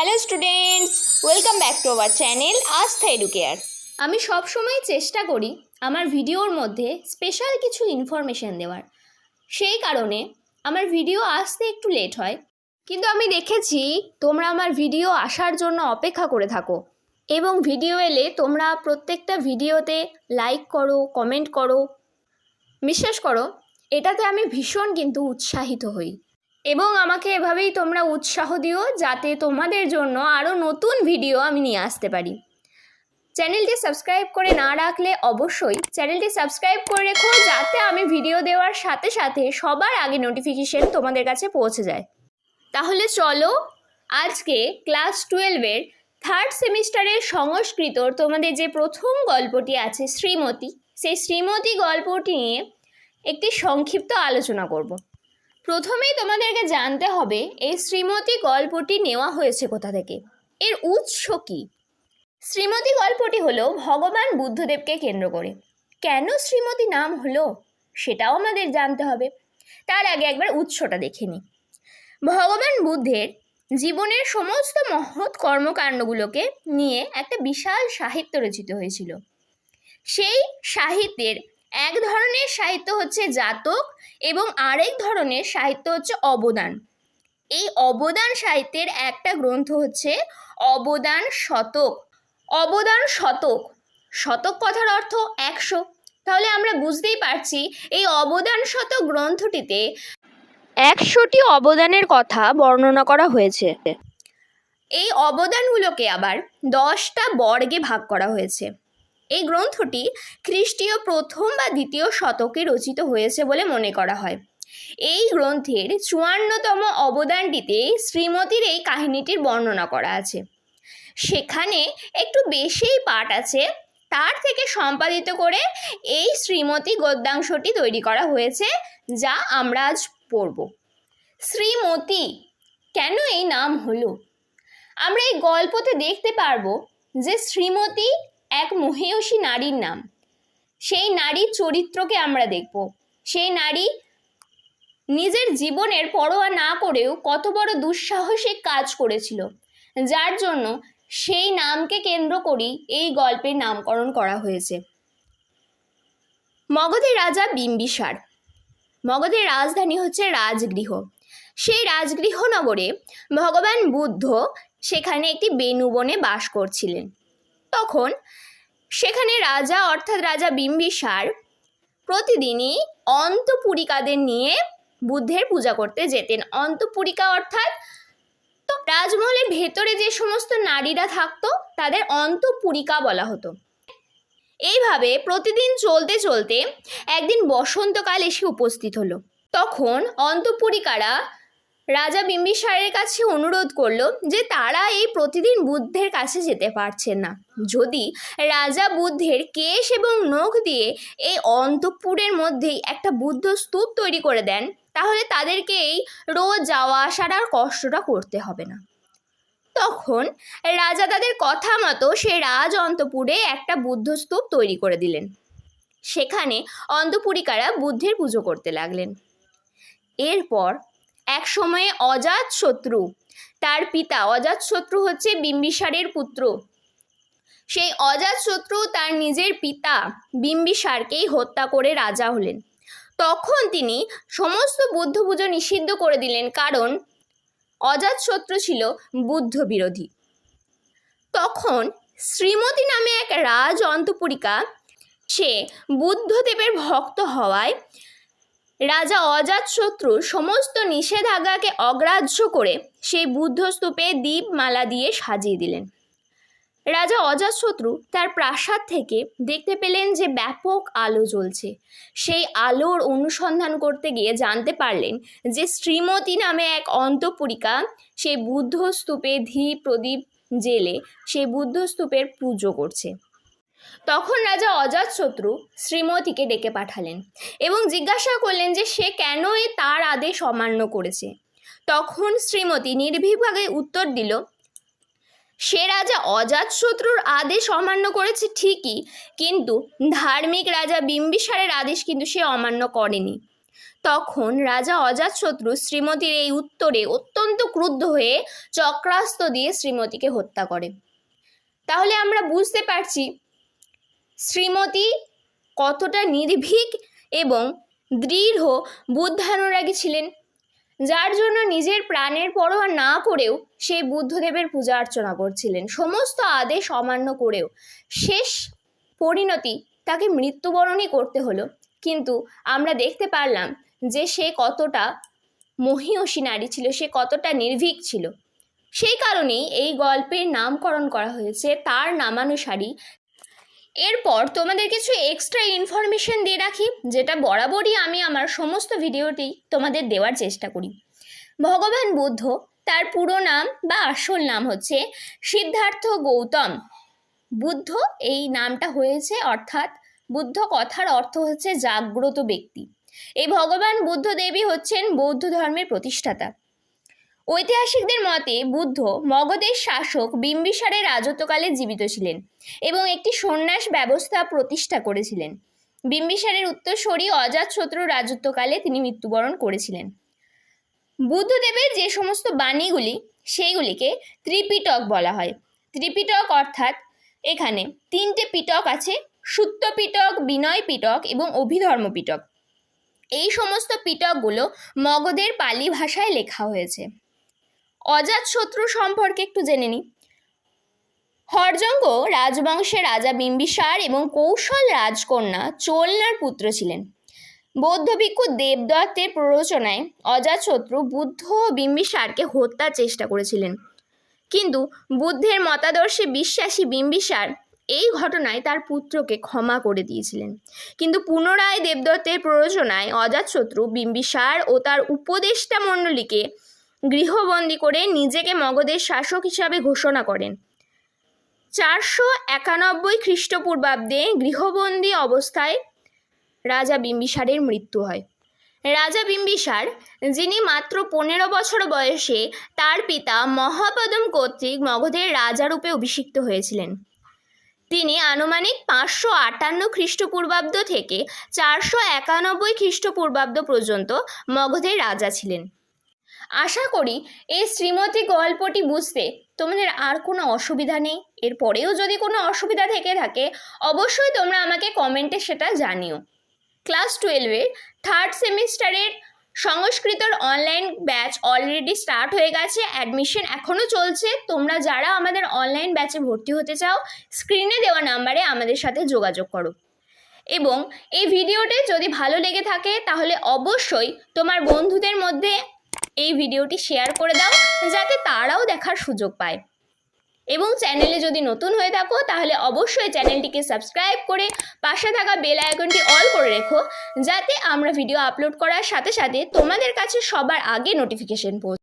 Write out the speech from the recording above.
Hello students, welcome back to our channel Astha Educare আমি সবসময় চেষ্টা করি আমার ভিডিওর মধ্যে স্পেশাল কিছু ইনফরমেশন দেওয়ার। সেই কারণে আমার ভিডিও আসতে একটু লেট হয়, কিন্তু আমি দেখেছি তোমরা আমার ভিডিও আসার জন্য অপেক্ষা করে থাকো এবং ভিডিও এলে তোমরা প্রত্যেকটা ভিডিওতে লাইক করো, কমেন্ট করো, বিশ্বাস করো, এটাতে আমি ভীষণ কিন্তু উৎসাহিত হই। এবং আমাকে এভাবেই তোমরা উৎসাহ দিও যাতে তোমাদের জন্য আরও নতুন ভিডিও আমি নিয়ে আসতে পারি। চ্যানেলটি সাবস্ক্রাইব করে না রাখলে অবশ্যই চ্যানেলটি সাবস্ক্রাইব করে রেখো যাতে আমি ভিডিও দেওয়ার সাথে সাথে সবার আগে নোটিফিকেশন তোমাদের কাছে পৌঁছে যায়। তাহলে চলো আজকে ক্লাস টুয়েলভের থার্ড সেমিস্টারের সংস্কৃতর তোমাদের যে প্রথম গল্পটি আছে শ্রীমতী, সেই শ্রীমতী গল্পটি নিয়ে একটি সংক্ষিপ্ত আলোচনা করব। প্রথমেই তোমাদেরকে জানতে হবে, এই শ্রীমতী গল্পটি নেওয়া হয়েছে কোথা থেকে? এর উৎস কী? শ্রীমতী গল্পটি হলো ভগবান বুদ্ধদেবকে কেন্দ্র করে। কেন শ্রীমতী নাম হলো? সেটাও আমাদের জানতে হবে। তার আগে একবার উৎসটা দেখে নিই। ভগবান বুদ্ধের জীবনের সমস্ত মহৎ কর্মকাণ্ডগুলোকে নিয়ে একটা বিশাল সাহিত্য রচিত হয়েছিল। সেই সাহিত্যের এক ধরনের সাহিত্য হচ্ছে জাতক এবং আরেক ধরনের সাহিত্য হচ্ছে অবদান। এই অবদান সাহিত্যের একটা গ্রন্থ হচ্ছে অবদান শতক। অবদান শতক। শতক কথার অর্থ একশো। তাহলে আমরা বুঝতেই পারছি এই অবদান শতক গ্রন্থটিতে একশোটি অবদানের কথা বর্ণনা করা হয়েছে। এই অবদানগুলোকে আবার দশটা বর্গে ভাগ করা হয়েছে। এই গ্রন্থটি খ্রিস্টীয় প্রথম বা দ্বিতীয় শতকে রচিত হয়েছে বলে মনে করা হয়। এই গ্রন্থের চুয়ান্নতম অবদানটিতে শ্রীমতীর এই কাহিনীটির বর্ণনা করা আছে। সেখানে একটু বেশিই পাঠ আছে, তার থেকে সম্পাদিত করে এই শ্রীমতী গদ্যাংশটি তৈরি করা হয়েছে, যা আমরা আজ পড়ব। শ্রীমতী, কেন এই নাম হলো? আমরা এই গল্পতে দেখতে পারব যে শ্রীমতী এক মহিয়সী নারীর নাম। সেই নারীর চরিত্রকে আমরা দেখব। সেই নারী নিজের জীবনের পরোয়া না করেও কত বড় দুঃসাহসিক কাজ করেছিল। যার জন্য সেই নামকে কেন্দ্র করেই এই গল্পের নামকরণ করা হয়েছে। মগধের রাজা বিম্বিসার। মগধের রাজধানী হচ্ছে রাজগৃহ। সেই রাজগৃহ নগরে ভগবান বুদ্ধ সেখানে একটি বেনুবনে বাস করছিলেন। তখন সেখানে রাজা অর্থাৎ রাজা বিম্বিসার প্রতিদিনই অন্তপুরিকাদের নিয়ে বুদ্ধের পূজা করতে যেতেন। অন্তপুরিকা অর্থাৎ তো রাজমহলের ভেতরে যে সমস্ত নারীরা থাকতো, তাদের অন্তপুরিকা বলা হতো। এইভাবে প্রতিদিন চলতে চলতে একদিন বসন্তকাল এসে উপস্থিত হলো। তখন অন্তপুরিকারা রাজা বিম্বিসারের কাছে অনুরোধ করল যে তারা এই প্রতিদিন বুদ্ধের কাছে যেতে পারছেন না। যদি রাজা বুদ্ধের কেশ এবং নখ দিয়ে এই অন্তপুরের মধ্যেই একটা বুদ্ধ স্তূপ তৈরি করে দেন, তাহলে তাদেরকে এই রোজ যাওয়া আসার আর কষ্টটা করতে হবে না। তখন রাজা তাদের কথা মতো সে রাজ অন্তপুরে একটা বুদ্ধস্তূপ তৈরি করে দিলেন। সেখানে অন্তপুরিকারা বুদ্ধের পুজো করতে লাগলেন। এরপর এক সময়ে অজাত শত্রু। তার পিতা অজাত শত্রু হচ্ছে বিম্বিসারের পুত্র। সেই অজাত শত্রু তার নিজের পিতা বিম্বিসারকেই হত্যা করে রাজা হলেন। তখন তিনি সমস্ত বুদ্ধ পুজো নিষিদ্ধ করে দিলেন কারণ অজাতশত্রু ছিল বুদ্ধ বিরোধী তখন শ্রীমতী নামে এক রাজ অন্তপুরিকা, সে বুদ্ধদেবের ভক্ত হওয়ায় রাজা অজাতশত্রু সমস্ত নিষেধাজ্ঞাকে অগ্রাহ্য করে সেই বুদ্ধস্তূপে দীপমালা দিয়ে সাজিয়ে দিলেন। রাজা অজাতশত্রু তার প্রাসাদ থেকে দেখতে পেলেন যে ব্যাপক আলো জ্বলছে। সেই আলোর অনুসন্ধান করতে গিয়ে জানতে পারলেন যে শ্রীমতী নামে এক অন্তপুরিকা সেই বুদ্ধ স্তূপে ধী প্রদীপ জেলে সেই বুদ্ধ স্তূপের পুজো করছে। তখন রাজা অজাতশত্রু শ্রীমতীকে ডেকে পাঠালেন এবং জিজ্ঞাসা করলেন যে সে কেন এ তার আদেশ অমান্য করেছে। তখন শ্রীমতী নির্ভীকভাবে উত্তর দিল, সে রাজা অজাতশত্রুর আদেশ অমান্য করেছে ঠিকই, কিন্তু ধার্মিক রাজা বিম্বিসারের আদেশ কিন্তু সে অমান্য করেনি। তখন রাজা অজাতশত্রু শ্রীমতীর এই উত্তরে অত্যন্ত ক্রুদ্ধ হয়ে চক্রাস্ত দিয়ে শ্রীমতীকে হত্যা করে। তাহলে আমরা বুঝতে পারছি শ্রীমতী কতটা নির্ভীক এবং দৃঢ় বুদ্ধানুরাগী ছিলেন, যার জন্য নিজের প্রাণের পরোয়া না করেও সে বুদ্ধদেবের পূজা অর্চনা করছিলেন। সমস্ত আদেশ অমান্য করেও শেষ পরিণতি তাকে মৃত্যুবরণই করতে হলো। কিন্তু আমরা দেখতে পারলাম যে সে কতটা মহিয়সী নারী ছিল, সে কতটা নির্ভীক ছিল। সেই কারণেই এই গল্পের নামকরণ করা হয়েছে। তার নামানুসারী এরপর তোমাদের কিছু এক্সট্রা ইনফরমেশন দিয়ে রাখি, যেটা বরাবরই আমি আমার সমস্ত ভিডিওতেই তোমাদের দেওয়ার চেষ্টা করি। ভগবান বুদ্ধ, তার পুরো নাম বা আসল নাম হচ্ছে সিদ্ধার্থ গৌতম। বুদ্ধ এই নামটা হয়েছে, অর্থাৎ বুদ্ধ কথার অর্থ হচ্ছে জাগ্রত ব্যক্তি। এই ভগবান বুদ্ধ দেবী হচ্ছেন বৌদ্ধ ধর্মের প্রতিষ্ঠাতা। ঐতিহাসিকদের মতে বুদ্ধ মগধের শাসক বিম্বিসারের রাজত্বকালে জীবিত ছিলেন এবং একটি সন্ন্যাস ব্যবস্থা প্রতিষ্ঠা করেছিলেন। বিম্বিসারের উত্তরসূরি অজাতশত্রু রাজত্বকালে তিনি মৃত্যুবরণ করেছিলেন। বুদ্ধদেবের যে সমস্ত বাণীগুলি, সেইগুলিকে ত্রিপিটক বলা হয়। ত্রিপিটক অর্থাৎ এখানে তিনটে পিটক আছে সুত্ত পিটক বিনয় পিটক এবং অভিধর্ম পিটক এই সমস্ত পিটকগুলো মগধের পালি ভাষায় লেখা হয়েছে। অজাতশত্রু সম্পর্কে একটু জেনে নিই। হরজঙ্গ রাজবংশের রাজা বিম্বিসার এবং কৌশল রাজকন্যা চোলনার পুত্র ছিলেন। বৌদ্ধ ভিক্ষু দেবদত্তের প্ররোচনায় অজাতশত্রু বুদ্ধ বিম্বিসারকে হত্যার চেষ্টা করেছিলেন। কিন্তু বুদ্ধের মতাদর্শে বিশ্বাসী বিম্বিসার এই ঘটনায় তার পুত্রকে ক্ষমা করে দিয়েছিলেন। কিন্তু পুনরায় দেবদত্তের প্ররোচনায় অজাতশত্রু বিম্বিসার ও তার উপদেষ্টা মণ্ডলীকে গৃহবন্দী করে নিজেকে মগধের শাসক হিসাবে ঘোষণা করেন। চারশো একানব্বই খ্রিস্টপূর্বাব্দে গৃহবন্দী অবস্থায় রাজা বিম্বিসারের মৃত্যু হয়। রাজা বিম্বিসার, যিনি মাত্র পনেরো বছর বয়সে তার পিতা মহাপদম কর্তৃক মগধের রাজারূপে অভিষিক্ত হয়েছিলেন। তিনি আনুমানিক পাঁচশো আটান্ন খ্রিস্টপূর্বাব্দ থেকে চারশো একানব্বই খ্রিস্টপূর্বাব্দ পর্যন্ত মগধের রাজা ছিলেন। আশা করি এই শ্রীমতী গল্পটি বুঝতে তোমাদের আর কোনো অসুবিধা নেই। এরপরেও যদি কোনো অসুবিধা থেকে থাকে, অবশ্যই তোমরা আমাকে কমেন্টে সেটা জানিও। ক্লাস টুয়েলভের থার্ড সেমিস্টারের সংস্কৃতর অনলাইন ব্যাচ অলরেডি স্টার্ট হয়ে গেছে। অ্যাডমিশন এখনও চলছে। তোমরা যারা আমাদের অনলাইন ব্যাচে ভর্তি হতে চাও স্ক্রিনে দেওয়া নাম্বারে আমাদের সাথে যোগাযোগ করো। এবং এই ভিডিওটি যদি ভালো লেগে থাকে, তাহলে অবশ্যই তোমার বন্ধুদের মধ্যে এই ভিডিওটি শেয়ার করে দাও যাতে তারাও দেখার সুযোগ পায়। এবং চ্যানেলে যদি নতুন হয়ে থাকো, তাহলে অবশ্যই চ্যানেলটিকে সাবস্ক্রাইব করে পাশে থাকা বেল আইকনটি অল করে রেখো, যাতে আমরা ভিডিও আপলোড করার সাথে সাথে তোমাদের কাছে সবার আগে নোটিফিকেশন পৌঁছ